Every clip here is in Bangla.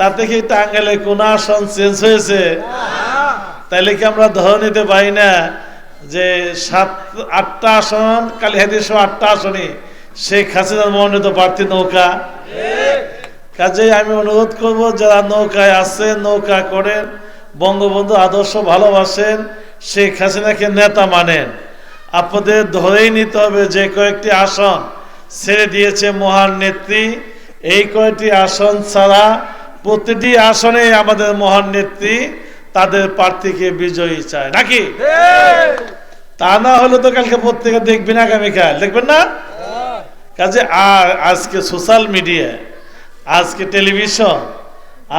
তাতে কি টাঙ্গাইলে কোন আসন চেঞ্জ হয়েছে? তাইলে কি আমরা ধরে নিতে পারি না যে সাত, আটটা আসন, কালীহাতির সহ আটটা আসনই? শেখ হাসিনার মনোনীত প্রার্থী নৌকা। কাজেই আমি অনুরোধ করব, যারা নৌকায় আছেন, নৌকা করেন, বঙ্গবন্ধু আদর্শ ভালোবাসেন, শেখ হাসিনাকে নেতা মানেন। আপনাদের ধরেই নিতে হবে যে কয়েকটি আসন ছেড়ে দিয়েছে মহান নেত্রী। এই কয়েকটি আসন ছাড়া প্রতিটি আসনে আমাদের মহান নেত্রী তাদের প্রার্থীকে বিজয়ী চায়। নাকি? তা না হলে তো কালকে প্রত্যেকে দেখবেন আগামীকাল দেখবেন না? কাজে আর আজকে সোশ্যাল মিডিয়া, আজকে টেলিভিশন,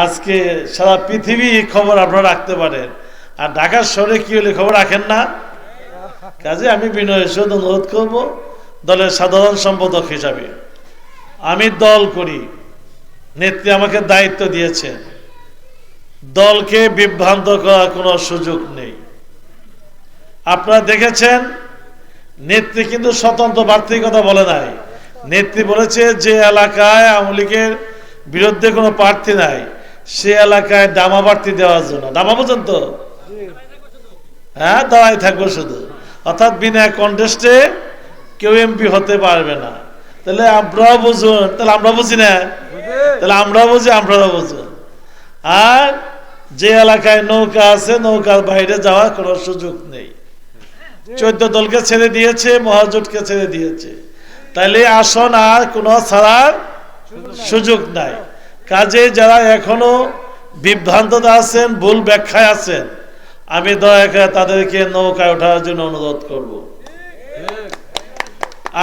আজকে সারা পৃথিবী খবর আপনারা রাখতে পারেন। আর ঢাকার শহরে কি হলে খবর রাখেন না? কাজে আমি বিনয় সদ অনুরোধ করব দলের সাধারণ সম্পাদক হিসাবে। আমি দল করি। নেত্রী আমাকে দায়িত্ব দিয়েছেন দলকে বিভ্রান্ত করার কোনো সুযোগ নেই। আপনারা দেখেছেন, নেত্রী কিন্তু স্বতন্ত্র প্রার্থীর কথা বলে নাই। নেত্রী বলেছে যে এলাকায় আওয়ামী লীগের বিরুদ্ধে কোনো প্রার্থী নাই। সে এলাকায় ডামা প্রার্থী দেওয়ার জন্য। ডামা পর্যন্ত? হ্যাঁ দাঁড়াই থাকব শুধু। অর্থাৎ বিনা কন্টেস্টে কেউ এমপি হতে পারবে না। তাহলে আমরাও বুঝুন তাহলে আমরা বুঝি না? তাহলে আমরাও বুঝি আমরাও বুঝুন। আর যে এলাকায় নৌকা আছে নৌকার বাইরে যাওয়ার কোনো সুযোগ নেই। চোদ্দ দলকে ছেড়ে দিয়েছে মহাজোটকে ছেড়ে দিয়েছে। তাইলে আসন আর কোনো ছাড়ার সুযোগ নাই। কাজে যারা এখনও বিভ্রান্ততা আছেন ভুল ব্যাখ্যায় আছেন আমি দয়া করে তাদেরকে নৌকায় ওঠার জন্য অনুরোধ করব।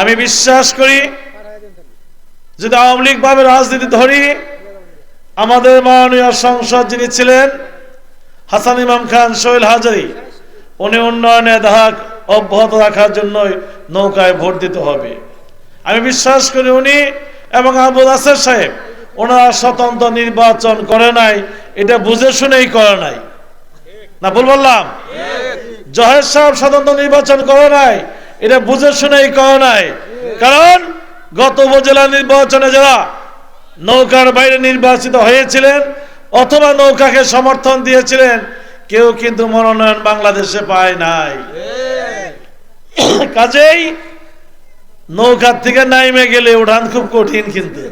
আমি বিশ্বাস করি যদি আওয়ামী লীগ ভাবে রাজনীতি ধরি, আমাদের মাননীয় সংসদ যিনি ছিলেন, হাসান ইমাম খান সোহেল হাজারি, উনি উন্নয়নের ধাক অব্যাহত রাখার জন্য নৌকায় ভোট দিতে হবে। আমি বিশ্বাস করি উনি এবং আবু নাসের সাহেব, ওনারা স্বতন্ত্র নির্বাচন করে নাই, এটা বুঝে শুনেই করে নাই। না ভুল বললাম? জহের সাহেব স্বতন্ত্র নির্বাচন করে নাই, এটা বুঝে শুনেই করে নাই। কারণ গত উপজেলা নির্বাচনে যারা নৌকার বাইরে নির্বাচিত হয়েছিলেন অথবা নৌকাকে সমর্থন দিয়েছিলেন, কেউ কিন্তু মনোনয়ন বাংলাদেশে পায় নাই। কাজেই নৌকার থেকে নাইমে গেলে উঠান খুব কঠিন কিন্তু।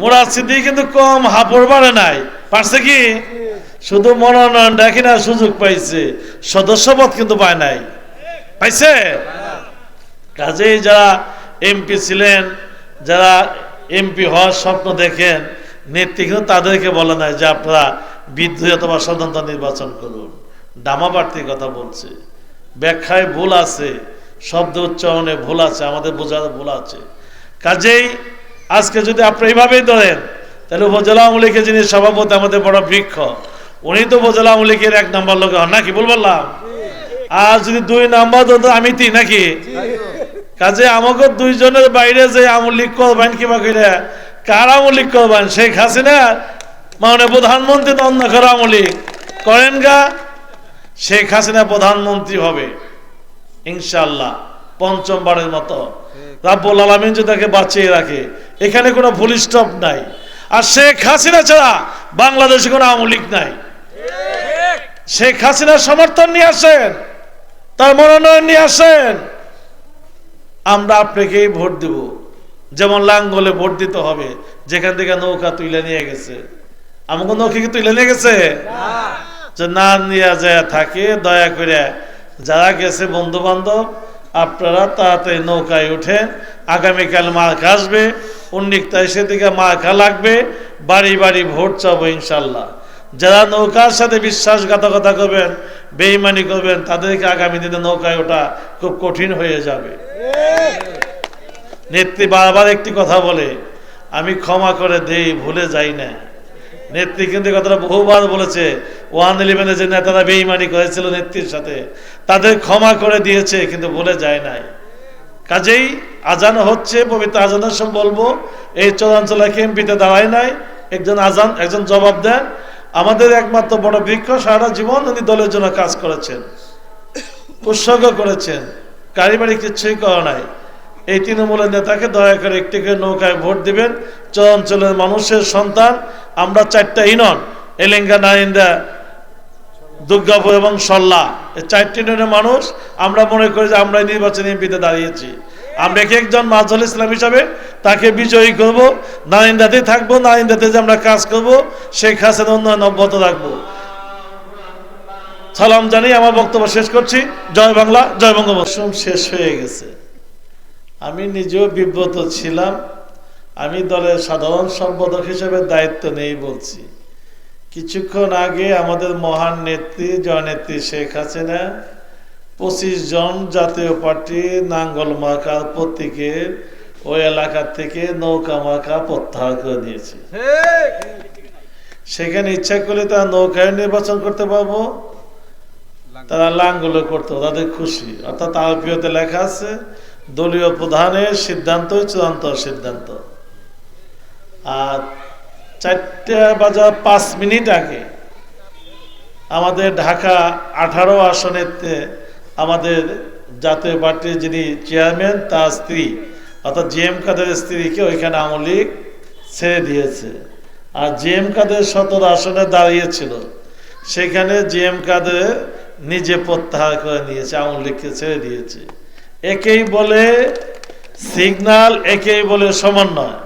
মোরা সিদ্ধি কিন্তু কম, হাপড় বাড়ে নাই। পারছে কি? শুধু মনোনয়ন দেখি না সুযোগ পাইছে। সদস্যপদ কিন্তু পায় নাই। পাইছে? কাজেই যারা এমপি ছিলেন, যারা এমপি হওয়ার স্বপ্ন দেখেন, নেত্রী কিন্তু তাদেরকে বলে নাই যে আপনারা বিদ্রোহী অথবা স্বতন্ত্র নির্বাচন করুন। ডামা কথা বলছে। ব্যাখ্যায় ভুল আছে, শব্দ উচ্চারণে ভুল আছে, আমাদের বোঝার ভুল আছে। কাজেই আজকে যদি আপনি এইভাবেই ধরেন, তাহলে উপজেলা আওয়ামী লীগের যিনি সভাপতি, আমাদের বড় বৃক্ষ, উনি তো উপজেলা আওয়ামী লীগের এক নম্বর লোক। হন নাকি বললাম? আর যদি দুই নাম্বার আমি তিন নাকি? কাজে আমাকে দুইজনের বাইরে যে আওয়ামী লীগ করবেন কিবা করে কার আওয়ামী লীগ করবেন? শেখ হাসিনা? মানে প্রধানমন্ত্রী তো অন্য করে আওয়ামী লীগ করেন গা শেখ হাসিনা প্রধানমন্ত্রী হবে ইনশাল্লাহ পঞ্চমবারের মতো। রাব্বুল আলমিন যদি তাকে বাঁচিয়ে রাখে এখানে কোনো ফুল স্টপ নাই। আর শেখ হাসিনা ছাড়া বাংলাদেশে কোনো আওয়ামী লীগ নাই শেখ হাসিনার সমর্থন নিয়ে আসেন তার মনোনয়ন নিয়ে আসেন। আমরা আপনাকেই ভোট দেব। যেমন লাঙ্গলে ভোট দিতে হবে, যেখান থেকে নৌকা তুলে নিয়ে গেছে। আমাকে নৌকা কি তুলে নিয়ে গেছে? যে না নিয়ে যায় থাকে, দয়া করে যারা গেছে বন্ধু বান্ধব আপনারা তাড়াতাড়ি নৌকায় উঠেন আগামীকাল মার্কা আসবে উন্নিক তারিখের দিকে মার্কা লাগবে, বাড়ি বাড়ি ভোট চাবো ইনশাল্লাহ। যারা নৌকার সাথে বিশ্বাসঘাতকতা করবেন বেইমানি করবেন, তাদেরকে আগামী দিনে নৌকায় ওটা খুব কঠিন হয়ে যাবে। নেত্রী বারবার একটি কথা বলে, আমি ক্ষমা করে দেই, ভুলে যাই না। নেত্রী কিন্তু কথাটা বহুবার বলেছে। ওয়ান ইলেভেনে যে নেতারা বেইমানি করেছিল নেত্রীর সাথে, তাদের ক্ষমা করে দিয়েছে, কিন্তু ভুলে যায় নাই। কাজেই আজান হচ্ছে, পবিত্র আজানের সময় বলব, এই চরাঞ্চলে এমপিতে দাঁড়ায় নাই। একজন আজান, একজন জবাব দেন আমাদের একমাত্র বড় বৃক্ষ সারা জীবন উনি দলের জন্য কাজ করেছেন, উৎসর্গ করেছেন কারিবারি কিচ্ছুই করা নাই। এই তৃণমূলের নেতাকে দয়া করে একটি করে নৌকায় ভোট দিবেন। চঞ্চলের মানুষের সন্তান, আমরা চারটা ইনন এলেঙ্গা, নারিন্দা, দুর্গাপুর এবং সল্লা, এই চারটি ইউনিয়নের মানুষ, আমরা মনে করি যে আমরা নির্বাচনী এমপিতে দাঁড়িয়েছি। আমরা এক একজন মাজল ইসলাম হিসাবে তাকে বিজয়ী করব নাইন্দাতে থাকব নাইন্দাতে যে আমরা কাজ করব, শেখ হাসিনা উন্নয়ন অব্যাহত রাখব। সালাম জানিয়ে আমার বক্তব্য শেষ করছি। জয় বাংলা, জয় বঙ্গবন্ধু। শেষ হয়ে গেছে। আমি নিজেও বিব্রত ছিলাম। আমি দলের সাধারণ সম্পাদক হিসেবে দায়িত্ব নেই বলছি। কিছুক্ষণ আগে আমাদের মহান নেত্রী, জয়নেত্রী শেখ হাসিনা পঁচিশ জন জাতীয় পার্টি নাঙ্গল মার্কার প্রতীকের ওই এলাকা থেকে নৌকা মার্কা প্রত্যাহার করে দিয়েছে সেখানে ইচ্ছা করলে তারা নৌকায় নির্বাচন করতে পারব। তারা লাঙ্গলে করতো তাদের খুশি। অর্থাৎ আরপিওতে লেখা আছে দলীয় প্রধানের সিদ্ধান্ত চূড়ান্ত সিদ্ধান্ত। আর চারটা বাজার পাঁচ মিনিট আগে আমাদের ঢাকা আঠারো আসনেতে আমাদের জাতীয় পার্টির যিনি চেয়ারম্যান তার স্ত্রী অর্থাৎ জি এম কাদের স্ত্রীকে ওইখানে আওয়ামী লীগ ছেড়ে দিয়েছে। আর জি এম কাদের সতর আসনে দাঁড়িয়েছিল, সেখানে জি এম কাদের নিজে প্রত্যাহার করে নিয়েছে আওয়ামী লীগকে ছেড়ে দিয়েছে। একেই বলে সিগনাল একেই বলে সমন্বয়।